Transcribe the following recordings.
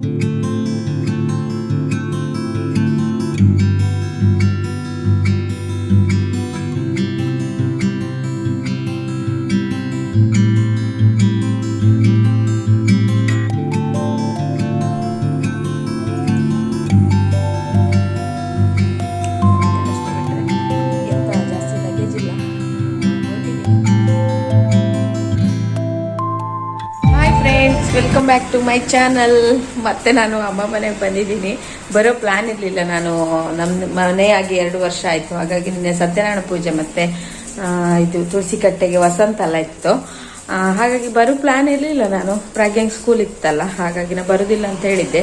ಎಂತ back to my channel ಮತ್ತೆ ನಾನು ಅಮ್ಮ ಮನೆಗೆ ಬಂದಿದ್ದೀನಿ. ಬರೋ ಪ್ಲಾನ್ ಇರಲಿಲ್ಲ ನಾನು. ನಮ್ಮ ಮನೆಯಾಗಿ ಎರಡು ವರ್ಷ ಆಯಿತು. ಹಾಗಾಗಿ ನಿನ್ನೆ ಸತ್ಯನಾರಾಯಣ ಪೂಜೆ ಮತ್ತೆ ಇದು ತುಳಸಿ ಕಟ್ಟೆಗೆ ವಸಂತ ಎಲ್ಲ ಇತ್ತು. ಹಾಗಾಗಿ ಬರೋ ಪ್ಲಾನ್ ಇರಲಿಲ್ಲ ನಾನು. ಪ್ರಾಗ್ಯಾಂಗ್ ಸ್ಕೂಲ್ ಇತ್ತಲ್ಲ, ಹಾಗಾಗಿ ನಾನು ಬರೋದಿಲ್ಲ ಅಂತ ಹೇಳಿದ್ದೆ.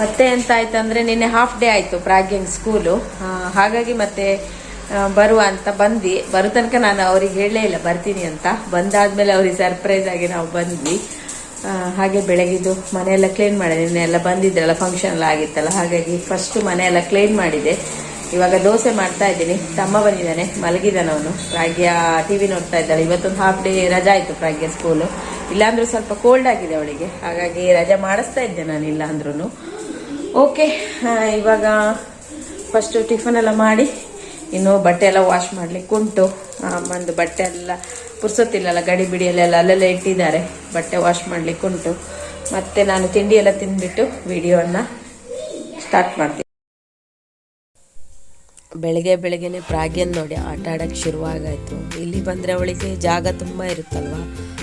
ಮತ್ತೆ ಎಂತ ಆಯ್ತು ಅಂದ್ರೆ ನಿನ್ನೆ ಹಾಫ್ ಡೇ ಆಯ್ತು ಪ್ರಾಗ್ಯಾಂಗ್ ಸ್ಕೂಲು ಹಾಗಾಗಿ ಮತ್ತೆ ಬರುವ ಅಂತ ಬಂದು ಬರೋ ತನಕ ನಾನು ಅವ್ರಿಗೆ ಹೇಳಲೇ ಇಲ್ಲ, ಬರ್ತೀನಿ ಅಂತ. ಬಂದಾದ್ಮೇಲೆ ಅವ್ರಿಗೆ ಸರ್ಪ್ರೈಸ್ ಆಗಿ ನಾವು ಬಂದ್ವಿ. ಹಾಗೆ ಬೆಳಗಿದ್ದು ಮನೆಯೆಲ್ಲ ಕ್ಲೀನ್ ಮಾಡಿದೆ. ನಿನ್ನೆ ಎಲ್ಲ ಬಂದಿದ್ರಲ್ಲ ಫಂಕ್ಷನ್ ಎಲ್ಲ ಆಗಿತ್ತಲ್ಲ, ಹಾಗಾಗಿ ಫಸ್ಟ್ ಮನೆಯೆಲ್ಲ ಕ್ಲೀನ್ ಮಾಡಿದೆ. ಇವಾಗ ದೋಸೆ ಮಾಡ್ತಾ ಇದ್ದೀನಿ. ತಮ್ಮ ಬಂದಿದ್ದಾನೆ, ಮಲಗಿದ್ದಾನೆ ಅವನು. ಪ್ರಾಗ್ಯ ಟಿವಿ ನೋಡ್ತಾ ಇದ್ದಾಳೆ. ಇವತ್ತೊಂದು ಹಾಫ್ ಡೇ ರಜಾ ಆಯಿತು ಪ್ರಾಗ್ಯ ಸ್ಕೂಲು ಇಲ್ಲಾಂದ್ರೂ ಸ್ವಲ್ಪ ಕೋಲ್ಡ್ ಆಗಿದೆ ಅವಳಿಗೆ. ಹಾಗಾಗಿ ರಜಾ ಮಾಡಿಸ್ತಾ ಇದ್ದೆ ನಾನು ಇಲ್ಲಾಂದ್ರೂ ಓಕೆ ಇವಾಗ ಫಸ್ಟು ಟಿಫನ್ ಎಲ್ಲ ಮಾಡಿ, ಇನ್ನು ಬಟ್ಟೆ ಎಲ್ಲ ವಾಶ್ ಮಾಡ್ಲಿಕ್ಕೆ ಉಂಟು ಒಂದು ಬಟ್ಟೆ ಎಲ್ಲ ಪುರ್ಸೊತ್ತಿಲ್ಲಲ್ಲ, ಗಡಿ ಬಿಡಿಯಲ್ಲೆಲ್ಲ ಅಲ್ಲೆಲ್ಲ ಇಟ್ಟಿದ್ದಾರೆ. ಬಟ್ಟೆ ವಾಶ್ ಮಾಡಲಿಕ್ಕುಂಟು ಮತ್ತೆ ನಾನು ತಿಂಡಿ ಎಲ್ಲ ತಿಂದ್ಬಿಟ್ಟು ವಿಡಿಯೋನ ಸ್ಟಾರ್ಟ್ ಮಾಡ್ತೀನಿ. ಬೆಳಗ್ಗೆ ಬೆಳಗ್ಗೆನೆ ಪ್ರಾಗ್ಯನ್ ನೋಡಿ ಆಟ ಆಡೋಕ್ಕೆ ಶುರುವಾಗಾಯಿತು. ಇಲ್ಲಿ ಬಂದರೆ ಅವಳಿಗೆ ಜಾಗ ತುಂಬ ಇರುತ್ತಲ್ವ?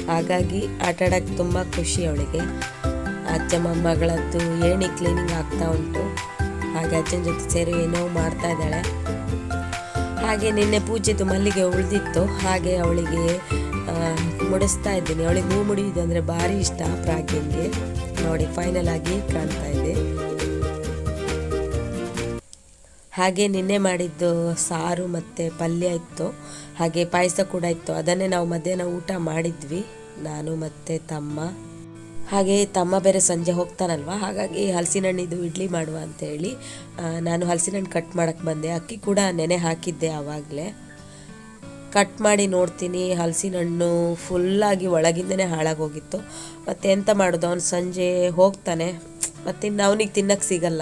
ಹಾಗಾಗಿ ಆಟ ಆಡೋಕ್ಕೆ ತುಂಬ ಖುಷಿ ಅವಳಿಗೆ. ಅಜ್ಜ ಮೊಮ್ಮಗಳದ್ದು ಏಣಿ ಕ್ಲೀನಿಂಗ್ ಆಗ್ತಾ ಉಂಟು. ಹಾಗೆ ಅಜ್ಜನ ಜೊತೆ ಸೇರಿ ಏನೋ ಮಾಡ್ತಾ ಇದ್ದಾಳೆ. ಹಾಗೆ ನಿನ್ನೆ ಪೂಜೆದು ಮಲ್ಲಿಗೆ ಉಳಿದಿತ್ತು. ಹಾಗೆ ಅವಳಿಗೆ ಮುಡಿಸ್ತಾ ಇದ್ದೀನಿ. ಅವಳಿಗೆ ಹೂ ಮುಡಿಯೋದು ಅಂದರೆ ಭಾರಿ ಇಷ್ಟ ಪ್ರಾಗ್ಯಂಗೆ ನೋಡಿ ಫೈನಲ್ ಆಗಿ ಕಾಣ್ತಾ ಇದೆ. ಹಾಗೆ ನಿನ್ನೆ ಮಾಡಿದ್ದು ಸಾರು ಮತ್ತು ಪಲ್ಯ ಇತ್ತು. ಹಾಗೆ ಪಾಯಸ ಕೂಡ ಇತ್ತು. ಅದನ್ನೇ ನಾವು ಮಧ್ಯಾಹ್ನ ಊಟ ಮಾಡಿದ್ವಿ. ನಾನು ಮತ್ತು ತಮ್ಮ. ಹಾಗೆ ತಮ್ಮ ಬೇರೆ ಸಂಜೆ ಹೋಗ್ತಾನಲ್ವ ಹಾಗಾಗಿ ಹಲಸಿನ ಹಣ್ಣಿದು ಇಡ್ಲಿ ಮಾಡುವ ಅಂತ ಹೇಳಿ ನಾನು ಹಲಸಿನ ಹಣ್ಣು ಕಟ್ ಮಾಡೋಕ್ಕೆ ಬಂದೆ. ಅಕ್ಕಿ ಕೂಡ ನೆನೆ ಹಾಕಿದ್ದೆ ಆವಾಗಲೇ. ಕಟ್ ಮಾಡಿ ನೋಡ್ತೀನಿ ಹಲಸಿನ ಹಣ್ಣು ಫುಲ್ಲಾಗಿ ಒಳಗಿಂದನೇ ಹಾಳಾಗೋಗಿತ್ತು. ಮತ್ತು ಎಂತ ಮಾಡೋದು? ಅವನು ಸಂಜೆ ಹೋಗ್ತಾನೆ. ಮತ್ತು ಇನ್ನು ಅವನಿಗೆ ತಿನ್ನಕ್ಕೆ ಸಿಗಲ್ಲ.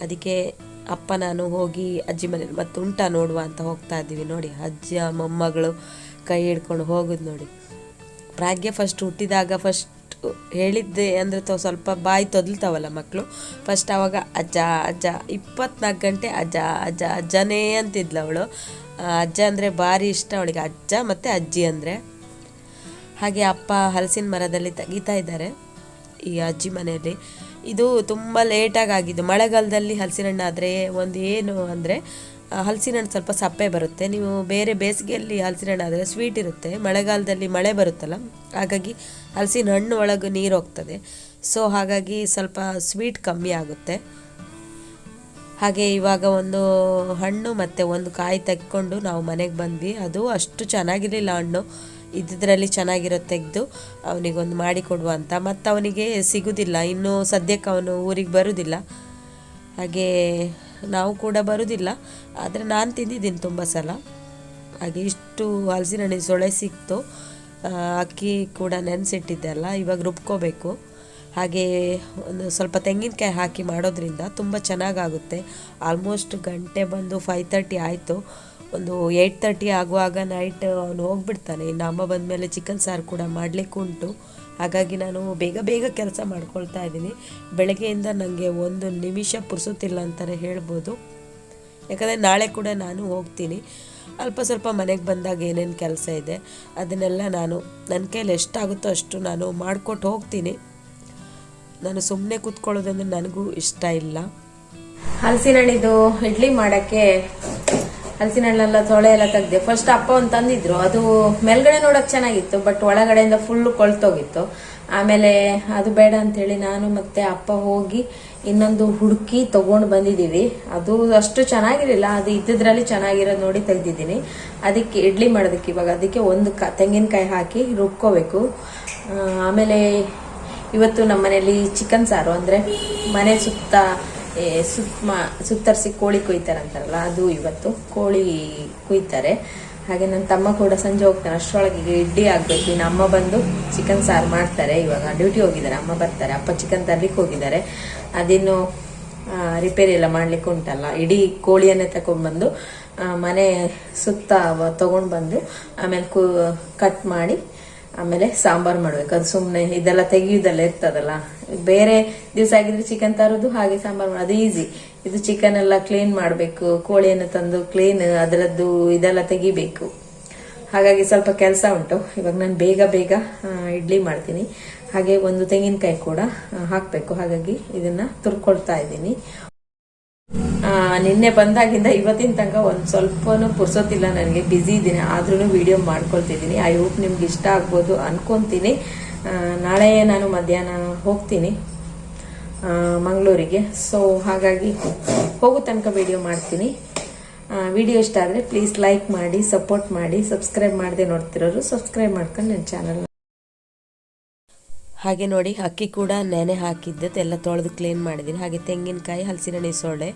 ಅದಕ್ಕೆ ಅಪ್ಪ, ನಾನು ಹೋಗಿ ಅಜ್ಜಿ ಮನೇಲಿ ಮತ್ತೆ ಉಂಟ ನೋಡುವ ಅಂತ ಹೋಗ್ತಾ ಇದ್ದೀವಿ ನೋಡಿ. ಅಜ್ಜ, ಮೊಮ್ಮಗಳು ಕೈ ಹಿಡ್ಕೊಂಡು ಹೋಗೋದು ನೋಡಿ. ಪ್ರಾಗ್ಯ ಫಸ್ಟ್ ಹುಟ್ಟಿದಾಗ ಫಸ್ಟ್ ಹೇಳಿದ್ದೆ ಅಂದರೆ ತ ಸ್ವಲ್ಪ ಬಾಯಿ ತೊದಲ್ತಾವಲ್ಲ ಮಕ್ಕಳು ಫಸ್ಟ್ ಆವಾಗ ಅಜ್ಜ ಅಜ್ಜ ಇಪ್ಪತ್ನಾಲ್ಕು ಗಂಟೆ ಅಜ್ಜ ಅಜ್ಜ, ಅಜ್ಜನೇ ಅಂತಿದ್ಲು ಅವಳು. ಅಜ್ಜ ಅಂದರೆ ಭಾರಿ ಇಷ್ಟ ಅವಳಿಗೆ. ಅಜ್ಜ ಮತ್ತು ಅಜ್ಜಿ ಅಂದರೆ. ಹಾಗೆ ಅಪ್ಪ ಹಲಸಿನ ಮರದಲ್ಲಿ ತೆಗಿತಾ ಇದ್ದಾರೆ ಈ ಅಜ್ಜಿ ಮನೆಯಲ್ಲಿ. ಇದು ತುಂಬ ಲೇಟಾಗಿ ಆಗಿದ್ದು. ಮಳೆಗಾಲದಲ್ಲಿ ಹಲಸಿನ ಹಣ್ಣು ಆದರೆ ಒಂದು ಏನು ಅಂದರೆ ಹಲಸಿನ ಹಣ್ಣು ಸ್ವಲ್ಪ ಸಪ್ಪೆ ಬರುತ್ತೆ. ನೀವು ಬೇರೆ ಬೇಸಿಗೆಯಲ್ಲಿ ಹಲಸಿನ ಹಣ್ಣು ಆದರೆ ಸ್ವೀಟ್ ಇರುತ್ತೆ. ಮಳೆಗಾಲದಲ್ಲಿ ಮಳೆ ಬರುತ್ತಲ್ಲ, ಹಾಗಾಗಿ ಹಲಸಿನ ಹಣ್ಣು ಒಳಗೆ ನೀರು ಹೋಗ್ತದೆ. ಸೊ ಹಾಗಾಗಿ ಸ್ವಲ್ಪ ಸ್ವೀಟ್ ಕಮ್ಮಿ ಆಗುತ್ತೆ. ಹಾಗೆ ಇವಾಗ ಒಂದು ಹಣ್ಣು ಮತ್ತು ಒಂದು ಕಾಯಿ ತೆಕ್ಕೊಂಡು ನಾವು ಮನೆಗೆ ಬಂದ್ವಿ. ಅದು ಅಷ್ಟು ಚೆನ್ನಾಗಿರಲಿಲ್ಲ ಹಣ್ಣು. ಇದ್ದಿದ್ರಲ್ಲಿ ಚೆನ್ನಾಗಿರೋ ತೆಗೆದು ಅವನಿಗೊಂದು ಮಾಡಿ ಕೊಡುವ ಅಂತ. ಮತ್ತು ಅವನಿಗೆ ಸಿಗುವುದಿಲ್ಲ ಇನ್ನು ಸದ್ಯಕ್ಕೆ ಅವನು ಊರಿಗೆ ಬರುವುದಿಲ್ಲ ಹಾಗೆ ನಾವು ಕೂಡ ಬರುವುದಿಲ್ಲ ಆದರೆ ನಾನು ತಿಂದಿದ್ದೀನಿ ತುಂಬ ಸಲ. ಹಾಗೆ ಇಷ್ಟು ಹಲಸಿನ ಸೊಳೆ ಸಿಕ್ತು. ಅಕ್ಕಿ ಕೂಡ ನೆನೆಸಿಟ್ಟಿದ್ದೆ ಅಲ್ಲ ಇವಾಗ ರುಬ್ಕೋಬೇಕು. ಹಾಗೆ ಒಂದು ಸ್ವಲ್ಪ ತೆಂಗಿನಕಾಯಿ ಹಾಕಿ ಮಾಡೋದ್ರಿಂದ ತುಂಬ ಚೆನ್ನಾಗಾಗುತ್ತೆ. ಆಲ್ಮೋಸ್ಟ್ ಗಂಟೆ ಬಂದು ಫೈವ್ ತರ್ಟಿ ಆಯಿತು. ಒಂದು ಏಯ್ಟ್ ತರ್ಟಿ ಆಗುವಾಗ ನೈಟ್ ಅವನು ಹೋಗ್ಬಿಡ್ತಾನೆ. ಇನ್ನು ಅಮ್ಮ ಬಂದಮೇಲೆ ಚಿಕನ್ ಸಾರು ಕೂಡ ಮಾಡಲಿಕ್ಕೆ ಉಂಟು ಹಾಗಾಗಿ ನಾನು ಬೇಗ ಬೇಗ ಕೆಲಸ ಮಾಡ್ಕೊಳ್ತಾ ಇದ್ದೀನಿ. ಬೆಳಗ್ಗೆಯಿಂದ ನನಗೆ ಒಂದು ನಿಮಿಷ ಪುರ್ಸುತ್ತಿಲ್ಲ ಅಂತಲೇ ಹೇಳ್ಬೋದು. ಯಾಕಂದರೆ ನಾಳೆ ಕೂಡ ನಾನು ಹೋಗ್ತೀನಿ. ಅಲ್ಪ ಸ್ವಲ್ಪ ಮನೆಗೆ ಬಂದಾಗ ಏನೇನು ಕೆಲಸ ಇದೆ, ಅದನ್ನೆಲ್ಲ ನಾನು ನನ್ನ ಕೈಯಲ್ಲಿ ಎಷ್ಟಾಗುತ್ತೋ ಅಷ್ಟು ನಾನು ಮಾಡಿಕೊಟ್ಟು ಹೋಗ್ತೀನಿ. ನಾನು ಸುಮ್ಮನೆ ಕೂತ್ಕೊಳ್ಳೋದಂದ್ರೆ ನನಗೂ ಇಷ್ಟ ಇಲ್ಲ. ಹಲಸಿನಣ್ಣಿದು ಇಡ್ಲಿ ಮಾಡಕ್ಕೆ ಹಲಸಿನ ಹಣ್ಣೆಲ್ಲ ತೊಳೆ ಎಲ್ಲ ತೆಗ್ದೆ. ಫಸ್ಟ್ ಅಪ್ಪ ಒಂದು ತಂದಿದ್ರು. ಅದು ಮೇಲ್ಗಡೆ ನೋಡಕ್ ಚೆನ್ನಾಗಿತ್ತು ಬಟ್ ಒಳಗಡೆಯಿಂದ ಫುಲ್ ಕೊಳ್ತೋಗಿತ್ತು. ಆಮೇಲೆ ಅದು ಬೇಡ ಅಂತ ಹೇಳಿ ನಾನು ಮತ್ತೆ ಅಪ್ಪ ಹೋಗಿ ಇನ್ನೊಂದು ಹುಡುಕಿ ತಗೊಂಡು ಬಂದಿದ್ದೀವಿ. ಅದು ಅಷ್ಟು ಚೆನ್ನಾಗಿರಲಿಲ್ಲ. ಅದು ಇದ್ದಿದ್ರಲ್ಲಿ ಚೆನ್ನಾಗಿರೋದು ನೋಡಿ ತೆಗ್ದಿದ್ದೀನಿ. ಅದಕ್ಕೆ ಇಡ್ಲಿ ಮಾಡೋದಕ್ಕೆ ಇವಾಗ ಅದಕ್ಕೆ ಒಂದು ಕ, ತೆಂಗಿನಕಾಯಿ ಹಾಕಿ ರುಬ್ಕೋಬೇಕು. ಆಮೇಲೆ ಇವತ್ತು ನಮ್ಮ ಮನೆಯಲ್ಲಿ ಚಿಕನ್ ಸಾರು ಅಂದರೆ ಮನೆ ಸುತ್ತ ಏ, ಸುತ್ತ ಸುತ್ತರಿಸಿ ಕೋಳಿ ಕೊಯ್ತಾರಂತಾರಲ್ಲ ಅದು ಇವತ್ತು ಕೋಳಿ ಕುಯ್ತಾರೆ. ಹಾಗೆ ನನ್ನ ತಮ್ಮ ಕೂಡ ಸಂಜೆ ಹೋಗ್ತಾನೆ ಅಷ್ಟರೊಳಗೆ ಈಗ ಇಡ್ಲಿ ಆಗಬೇಕು. ಇನ್ನು ಅಮ್ಮ ಬಂದು ಚಿಕನ್ ಸಾರು ಮಾಡ್ತಾರೆ. ಇವಾಗ ಡ್ಯೂಟಿ ಹೋಗಿದ್ದಾರೆ ಅಮ್ಮ ಬರ್ತಾರೆ. ಅಪ್ಪ ಚಿಕನ್ ತರ್ಲಿಕ್ಕೆ ಹೋಗಿದ್ದಾರೆ. ಅದಿನ್ನು ರಿಪೇರಿ ಎಲ್ಲ ಮಾಡ್ಲಿಕ್ಕೆ ಉಂಟಲ್ಲ. ಇಡೀ ಕೋಳಿಯನ್ನೇ ತಗೊಂಡ್ಬಂದು ಮನೆ ಸುತ್ತ ತಗೊಂಡು ಬಂದು ಆಮೇಲೆ ಕಟ್ ಮಾಡಿ ಆಮೇಲೆ ಸಾಂಬಾರ್ ಮಾಡಬೇಕು. ಅದು ಸುಮ್ಮನೆ ಇದೆಲ್ಲ ತೆಗಿಯುದೆಲ್ಲ ಇರ್ತದಲ್ಲ. ಬೇರೆ ದಿವಸ ಆಗಿದ್ರೆ ಚಿಕನ್ ತರೋದು, ಹಾಗೆ ಸಾಂಬಾರ್ ಮಾಡೋದು ಅದು ಈಸಿ ಇದು ಚಿಕನ್ ಎಲ್ಲ ಕ್ಲೀನ್ ಮಾಡಬೇಕು, ಕೋಳಿಯನ್ನು ತಂದು ಕ್ಲೀನ್ ಅದರದ್ದು ಇದೆಲ್ಲ ತೆಗಿಬೇಕು. ಹಾಗಾಗಿ ಸ್ವಲ್ಪ ಕೆಲಸ ಉಂಟು. ಇವಾಗ ನಾನು ಬೇಗ ಬೇಗ ಇಡ್ಲಿ ಮಾಡ್ತೀನಿ. ಹಾಗೆ ಒಂದು ತೆಂಗಿನಕಾಯಿ ಕೂಡ ಹಾಕಬೇಕು. ಹಾಗಾಗಿ ಇದನ್ನ ತುರ್ಕೊಳ್ತಾ ಇದ್ದೀನಿ. ನಿನ್ನೆ ಬಂದಾಗಿಂದ ಇವತ್ತಿನ ತನಕ ಒಂದು ಸ್ವಲ್ಪನೂ ಪುರ್ಸೋತಿಲ್ಲ ನನಗೆ ಬ್ಯುಸಿ ಇದ್ದೀನಿ. ಆದ್ರೂ ವಿಡಿಯೋ ಮಾಡ್ಕೊಳ್ತಿದ್ದೀನಿ. ಐ ಹೋಪ್ ನಿಮ್ಗೆ ಇಷ್ಟ ಆಗ್ಬೋದು ಅನ್ಕೊಂತೀನಿ. ನಾಳೆ ನಾನು ಮಧ್ಯಾಹ್ನ ಹೋಗ್ತೀನಿ ಮಂಗಳೂರಿಗೆ. ಸೊ ಹಾಗಾಗಿ ಹೋಗೋ ತನಕ ವಿಡಿಯೋ ಮಾಡ್ತೀನಿ. ವಿಡಿಯೋ ಇಷ್ಟ ಆದರೆ ಪ್ಲೀಸ್ ಲೈಕ್ ಮಾಡಿ ಸಪೋರ್ಟ್ ಮಾಡಿ ಸಬ್ಸ್ಕ್ರೈಬ್ ಮಾಡದೆ ನೋಡ್ತಿರೋರು ಸಬ್ಸ್ಕ್ರೈಬ್ ಮಾಡ್ಕೊಂಡು ನನ್ನ ಚಾನಲ್ ಹಾಗೆ ನೋಡಿ ಅಕ್ಕಿ ಕೂಡ ನೆನೆ ಹಾಕಿದ್ದದ್ದು ಎಲ್ಲ ತೊಳೆದು ಕ್ಲೀನ್ ಮಾಡಿದ್ದೀನಿ. ಹಾಗೆ ತೆಂಗಿನಕಾಯಿ ಹಲಸಿನ ಆ,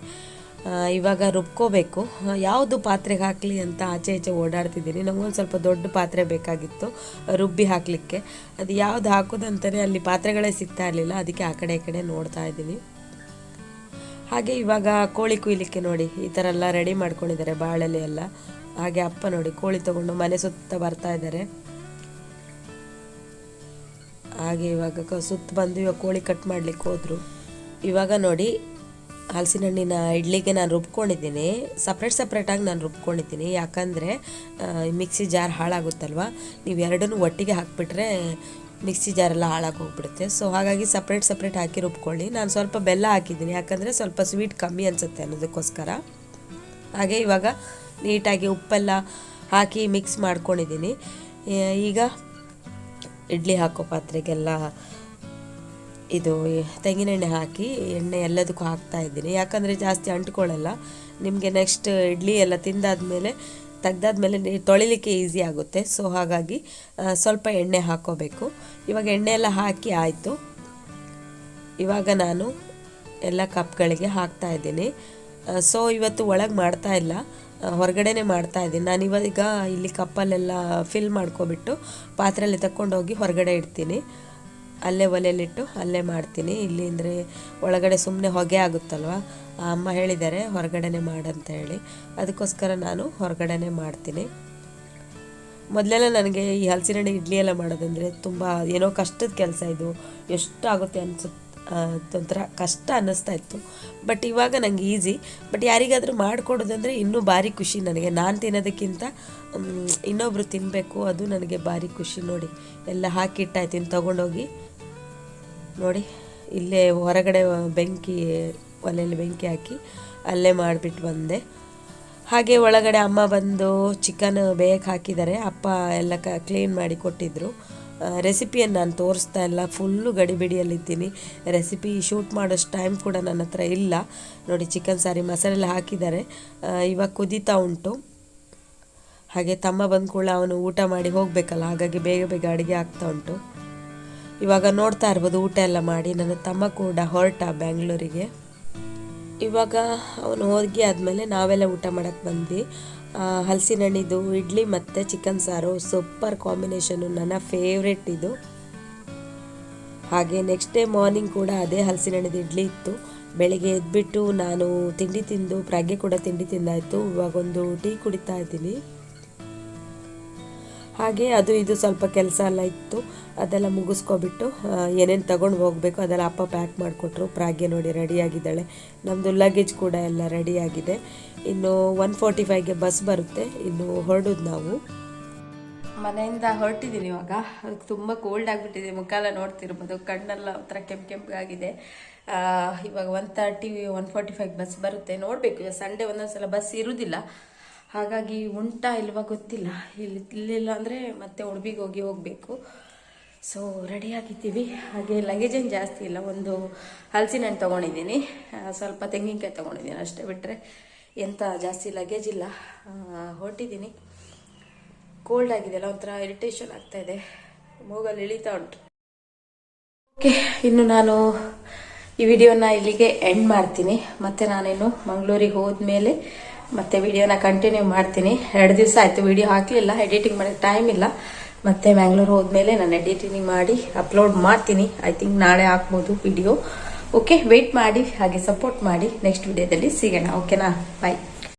ಇವಾಗ ರುಬ್ಕೋಬೇಕು. ಯಾವುದು ಪಾತ್ರೆಗೆ ಹಾಕಲಿ ಅಂತ ಆಚೆ ಈಚೆ ಓಡಾಡ್ತಿದ್ದೀನಿ. ನಮಗೊಂದು ಸ್ವಲ್ಪ ದೊಡ್ಡ ಪಾತ್ರೆ ಬೇಕಾಗಿತ್ತು, ರುಬ್ಬಿ ಹಾಕಲಿಕ್ಕೆ. ಅದು ಯಾವ್ದು ಹಾಕೋದಂತಲೇ ಅಲ್ಲಿ ಪಾತ್ರೆಗಳೇ ಸಿಗ್ತಾ ಇರಲಿಲ್ಲ. ಅದಕ್ಕೆ ಆ ಕಡೆ ಈ ಕಡೆ ನೋಡ್ತಾ ಇದ್ದೀನಿ. ಹಾಗೆ ಇವಾಗ ಕೋಳಿ ಕುಯ್ಲಿಕ್ಕೆ ನೋಡಿ, ಈ ಥರ ಎಲ್ಲ ರೆಡಿ ಮಾಡ್ಕೊಂಡಿದ್ದಾರೆ ಬಾಳೆಲೆ ಎಲ್ಲ. ಹಾಗೆ ಅಪ್ಪ ನೋಡಿ, ಕೋಳಿ ತಗೊಂಡು ಮನೆ ಸುತ್ತ ಬರ್ತಾ ಇದ್ದಾರೆ. ಹಾಗೆ ಇವಾಗ ಸುತ್ತ ಬಂದು ಇವಾಗ ಕೋಳಿ ಕಟ್ ಮಾಡ್ಲಿಕ್ಕೆ ಹೋದ್ರು. ಇವಾಗ ನೋಡಿ ಹಲಸಿನ ಹಣ್ಣಿನ ಇಡ್ಲಿಗೆ ನಾನು ರುಬ್ಕೊಂಡಿದ್ದೀನಿ. ಸಪ್ರೇಟ್ ಸಪ್ರೇಟಾಗಿ ನಾನು ರುಬ್ಕೊಂಡಿದ್ದೀನಿ. ಯಾಕಂದರೆ ಮಿಕ್ಸಿ ಜಾರ್ ಹಾಳಾಗುತ್ತಲ್ವ? ನೀವು ಎರಡನ್ನೂ ಒಟ್ಟಿಗೆ ಹಾಕಿಬಿಟ್ರೆ ಮಿಕ್ಸಿ ಜಾರೆಲ್ಲ ಹಾಳಾಗಿ ಹೋಗ್ಬಿಡುತ್ತೆ. ಸೊ ಹಾಗಾಗಿ ಸಪ್ರೇಟ್ ಸಪ್ರೇಟ್ ಹಾಕಿ ರುಬ್ಕೊಳ್ಳಿ. ನಾನು ಸ್ವಲ್ಪ ಬೆಲ್ಲ ಹಾಕಿದ್ದೀನಿ. ಯಾಕಂದರೆ ಸ್ವಲ್ಪ ಸ್ವೀಟ್ ಕಮ್ಮಿ ಅನಿಸುತ್ತೆ ಅನ್ನೋದಕ್ಕೋಸ್ಕರ. ಹಾಗೆ ಇವಾಗ ನೀಟಾಗಿ ಉಪ್ಪೆಲ್ಲ ಹಾಕಿ ಮಿಕ್ಸ್ ಮಾಡ್ಕೊಂಡಿದ್ದೀನಿ. ಈಗ ಇಡ್ಲಿ ಹಾಕೋ ಪಾತ್ರೆಗೆಲ್ಲ ಇದು ತೆಂಗಿನೆಣ್ಣೆ ಹಾಕಿ ಎಣ್ಣೆ ಎಲ್ಲದಕ್ಕೂ ಹಾಕ್ತಾ ಇದ್ದೀನಿ. ಯಾಕಂದರೆ ಜಾಸ್ತಿ ಅಂಟ್ಕೊಳ್ಳಲ್ಲ. ನಿಮಗೆ ನೆಕ್ಸ್ಟ್ ಇಡ್ಲಿ ಎಲ್ಲ ತಿಂದಾದ್ಮೇಲೆ, ತೆಗ್ದಾದ್ಮೇಲೆ ತೊಳಿಲಿಕ್ಕೆ ಈಸಿ ಆಗುತ್ತೆ. ಸೊ ಹಾಗಾಗಿ ಸ್ವಲ್ಪ ಎಣ್ಣೆ ಹಾಕೋಬೇಕು. ಇವಾಗ ಎಣ್ಣೆ ಎಲ್ಲ ಹಾಕಿ ಆಯಿತು. ಇವಾಗ ನಾನು ಎಲ್ಲ ಕಪ್ಗಳಿಗೆ ಹಾಕ್ತಾ ಇದ್ದೀನಿ. ಸೊ ಇವತ್ತು ಒಳಗೆ ಮಾಡ್ತಾ ಇಲ್ಲ. ಹೊರಗಡೆನೇ ಮಾಡ್ತಾ ಇದ್ದೀನಿ. ನಾನು ಇವಾಗ ಇಲ್ಲಿ ಕಪ್ಪಲ್ಲೆಲ್ಲ ಫಿಲ್ ಮಾಡ್ಕೊಬಿಟ್ಟು ಪಾತ್ರೆಯಲ್ಲಿ ತಗೊಂಡೋಗಿ ಹೊರಗಡೆ ಇಡ್ತೀನಿ. ಅಲ್ಲೇ ಒಲೆಯಲ್ಲಿಟ್ಟು ಅಲ್ಲೇ ಮಾಡ್ತೀನಿ. ಇಲ್ಲಿ ಅಂದರೆ ಒಳಗಡೆ ಸುಮ್ಮನೆ ಹೊಗೆ ಆಗುತ್ತಲ್ವ? ಅಮ್ಮ ಹೇಳಿದ್ದಾರೆ, ಹೊರಗಡೆನೆ ಮಾಡಂತ ಹೇಳಿ ಅದಕ್ಕೋಸ್ಕರ ನಾನು ಹೊರಗಡೆನೆ ಮಾಡ್ತೀನಿ. ಮೊದಲೆಲ್ಲ ನನಗೆ ಈ ಹಲಸಿನ ಹಣ್ಣು ಇಡ್ಲಿ ಎಲ್ಲ ಮಾಡೋದಂದರೆ ತುಂಬ ಏನೋ ಕಷ್ಟದ ಕೆಲಸ ಇದು. ಎಷ್ಟು ಆಗುತ್ತೆ ಅನ್ಸುತ್ತೆ ಒಂಥರ ಕಷ್ಟ ಅನ್ನಿಸ್ತಾ ಇತ್ತು. ಬಟ್ ಇವಾಗ ನನಗೆ ಈಸಿ. ಬಟ್ ಯಾರಿಗಾದರೂ ಮಾಡಿಕೊಡೋದಂದರೆ ಇನ್ನೂ ಭಾರಿ ಖುಷಿ ನನಗೆ. ನಾನು ತಿನ್ನೋದಕ್ಕಿಂತ ಇನ್ನೊಬ್ಬರು ತಿನ್ನಬೇಕು ಅದು ನನಗೆ ಭಾರಿ ಖುಷಿ ನೋಡಿ. ಎಲ್ಲ ಹಾಕಿಟ್ಟಾಯ್ತೀನಿ ತೊಗೊಂಡೋಗಿ ನೋಡಿ, ಇಲ್ಲೇ ಹೊರಗಡೆ ಬೆಂಕಿ, ಒಲೆಯಲ್ಲಿ ಬೆಂಕಿ ಹಾಕಿ ಅಲ್ಲೇ ಮಾಡಿಬಿಟ್ಟು ಬಂದೆ. ಹಾಗೆ ಒಳಗಡೆ ಅಮ್ಮ ಬಂದು ಚಿಕನ್ ಬೇಯಕ್ಕೆ ಹಾಕಿದ್ದಾರೆ. ಅಪ್ಪ ಎಲ್ಲ ಕ ಕ್ಲೀನ್ ಮಾಡಿ ಕೊಟ್ಟಿದ್ದರು ರೆಸಿಪಿಯನ್ನು ನಾನು ತೋರಿಸ್ತಾ ಇಲ್ಲ. ಫುಲ್ಲು ಗಡಿಬಿಡಿಯಲ್ಲಿದ್ದೀನಿ. ರೆಸಿಪಿ ಶೂಟ್ ಮಾಡೋಷ್ಟು ಟೈಮ್ ಕೂಡ ನನ್ನ ಹತ್ರ ಇಲ್ಲ. ನೋಡಿ ಚಿಕನ್ ಸಾರಿ ಮಸಾಲೆಲ್ಲ ಹಾಕಿದ್ದಾರೆ. ಇವಾಗ ಕುದೀತಾ ಉಂಟು. ಹಾಗೆ ತಮ್ಮ ಬಂದ ಕೂಡ ಅವನು ಊಟ ಮಾಡಿ ಹೋಗಬೇಕಲ್ಲ. ಹಾಗಾಗಿ ಬೇಗ ಬೇಗ ಅಡುಗೆ ಆಗ್ತಾ ಉಂಟು. ಇವಾಗ ನೋಡ್ತಾ ಇರ್ಬೋದು, ಊಟ ಎಲ್ಲ ಮಾಡಿ. ನನ್ನ ತಮ್ಮ ಕೂಡ ಹೊರಟ ಬ್ಯಾಂಗ್ಳೂರಿಗೆ. ಇವಾಗ ಅವನು ಹೋಗಿ ಆದಮೇಲೆ ನಾವೆಲ್ಲ ಊಟ ಮಾಡೋಕ್ಕೆ ಬಂದ್ವಿ. ಹಲಸಿನ ಹಣ್ಣಿದು ಇಡ್ಲಿ ಮತ್ತು ಚಿಕನ್ ಸಾರು. ಸೂಪರ್ ಕಾಂಬಿನೇಷನು ನನ್ನ ಫೇವ್ರೆಟ್ ಇದು. ಹಾಗೆ ನೆಕ್ಸ್ಟ್ ಡೇ ಮಾರ್ನಿಂಗ್ ಕೂಡ ಅದೇ ಹಲಸಿನ ಹಣ್ಣಿದ ಇಡ್ಲಿ ಇತ್ತು. ಬೆಳಿಗ್ಗೆ ಎದ್ಬಿಟ್ಟು ನಾನು ತಿಂಡಿ ತಿಂದು ಪ್ರಾಗ್ಗೆ ಕೂಡ ತಿಂಡಿ ತಿಂದಾಯಿತು. ಇವಾಗೊಂದು ಟೀ ಕುಡಿತಾ ಇದ್ದೀನಿ. ಹಾಗೆ ಅದು ಇದು ಸ್ವಲ್ಪ ಕೆಲಸ ಎಲ್ಲ ಇತ್ತು. ಅದೆಲ್ಲ ಮುಗಿಸ್ಕೊಬಿಟ್ಟು ಏನೇನು ತಗೊಂಡು ಹೋಗಬೇಕು ಅದೆಲ್ಲ ಅಪ್ಪ ಪ್ಯಾಕ್ ಮಾಡಿಕೊಟ್ರು. ಪ್ರಾಗ್ಯ ನೋಡಿ ರೆಡಿಯಾಗಿದ್ದಾಳೆ ನಮ್ಮದು ಲಗೇಜ್ ಕೂಡ ಎಲ್ಲ ರೆಡಿಯಾಗಿದೆ ಇನ್ನು ಒನ್ ಫೋರ್ಟಿ ಫೈವ್ಗೆ ಬಸ್ ಬರುತ್ತೆ. ಇನ್ನು ಹೊರಡೋದು ನಾವು. ಮನೆಯಿಂದ ಹೊರಟಿದ್ದೀನಿ ಇವಾಗ. ಅದಕ್ಕೆ ತುಂಬ ಕೋಲ್ಡ್ ಆಗಿಬಿಟ್ಟಿದೆ. ಮುಖಾಲ ನೋಡ್ತಿರ್ಬೋದು. ಕಣ್ಣೆಲ್ಲ ಒಂಥರ ಕೆಂಪು ಕೆಂಪಾಗಿದೆ ಇವಾಗ one thirty one forty five bus ಬರುತ್ತೆ. ನೋಡಬೇಕು. ಈಗ ಸಂಡೇ ಒಂದೊಂದ್ಸಲ ಬಸ್ ಇರುವುದಿಲ್ಲ ಹಾಗಾಗಿ ಉಂಟಾ ಇಲ್ವಾ ಗೊತ್ತಿಲ್ಲ. ಇಲ್ಲಿ ಇಲ್ಲಿಲ್ಲ ಅಂದರೆ ಮತ್ತೆ ಉಡುಪಿಗೆ ಹೋಗಿ ಹೋಗಬೇಕು. ಸೊ ರೆಡಿಯಾಗಿದ್ದೀವಿ ಹಾಗೆ ಲಗೇಜ್ ಏನು ಜಾಸ್ತಿ ಇಲ್ಲ. ಒಂದು ಹಲಸಿನ ಹಣ್ಣು ತೊಗೊಂಡಿದ್ದೀನಿ. ಸ್ವಲ್ಪ ತೆಂಗಿನಕಾಯಿ ತೊಗೊಂಡಿದ್ದೀನಿ ಅಷ್ಟೇ ಬಿಟ್ಟರೆ ಎಂಥ ಜಾಸ್ತಿ ಲಗೇಜ್ ಇಲ್ಲ. ಹೊರಟಿದ್ದೀನಿ. ಕೋಲ್ಡ್ ಆಗಿದೆಯಲ್ಲ ಒಂಥರ ಇರಿಟೇಷನ್ ಆಗ್ತಾ ಇದೆ. ಮೂಗಲ್ಲಿ ಇಳಿತಾ ಉಂಟು. ಓಕೆ ಇನ್ನು ನಾನು ಈ ವಿಡಿಯೋನ ಇಲ್ಲಿಗೆ ಎಂಡ್ ಮಾಡ್ತೀನಿ. ಮತ್ತೆ ನಾನೇನು ಮಂಗಳೂರಿಗೆ ಹೋದ್ಮೇಲೆ ಮತ್ತೆ ವಿಡಿಯೋನ ಕಂಟಿನ್ಯೂ ಮಾಡ್ತೀನಿ. ಎರಡು ದಿವಸ ಆಯಿತು ವಿಡಿಯೋ ಹಾಕಲಿಲ್ಲ ಎಡಿಟಿಂಗ್ ಮಾಡೋಕ್ಕೆ ಟೈಮ್ ಇಲ್ಲ. ಮತ್ತೆ ಮ್ಯಾಂಗ್ಳೂರ್ ಹೋದ್ಮೇಲೆ ನಾನು ಎಡಿಟಿಂಗ್ ಮಾಡಿ ಅಪ್ಲೋಡ್ ಮಾಡ್ತೀನಿ. ಐ ಥಿಂಕ್ ನಾಳೆ ಹಾಕ್ಬೋದು ವಿಡಿಯೋ ಓಕೆ ವೆಯ್ಟ್ ಮಾಡಿ, ಹಾಗೆ ಸಪೋರ್ಟ್ ಮಾಡಿ. ನೆಕ್ಸ್ಟ್ ವಿಡಿಯೋದಲ್ಲಿ ಸಿಗೋಣ. ಓಕೆನಾ ಬಾಯ್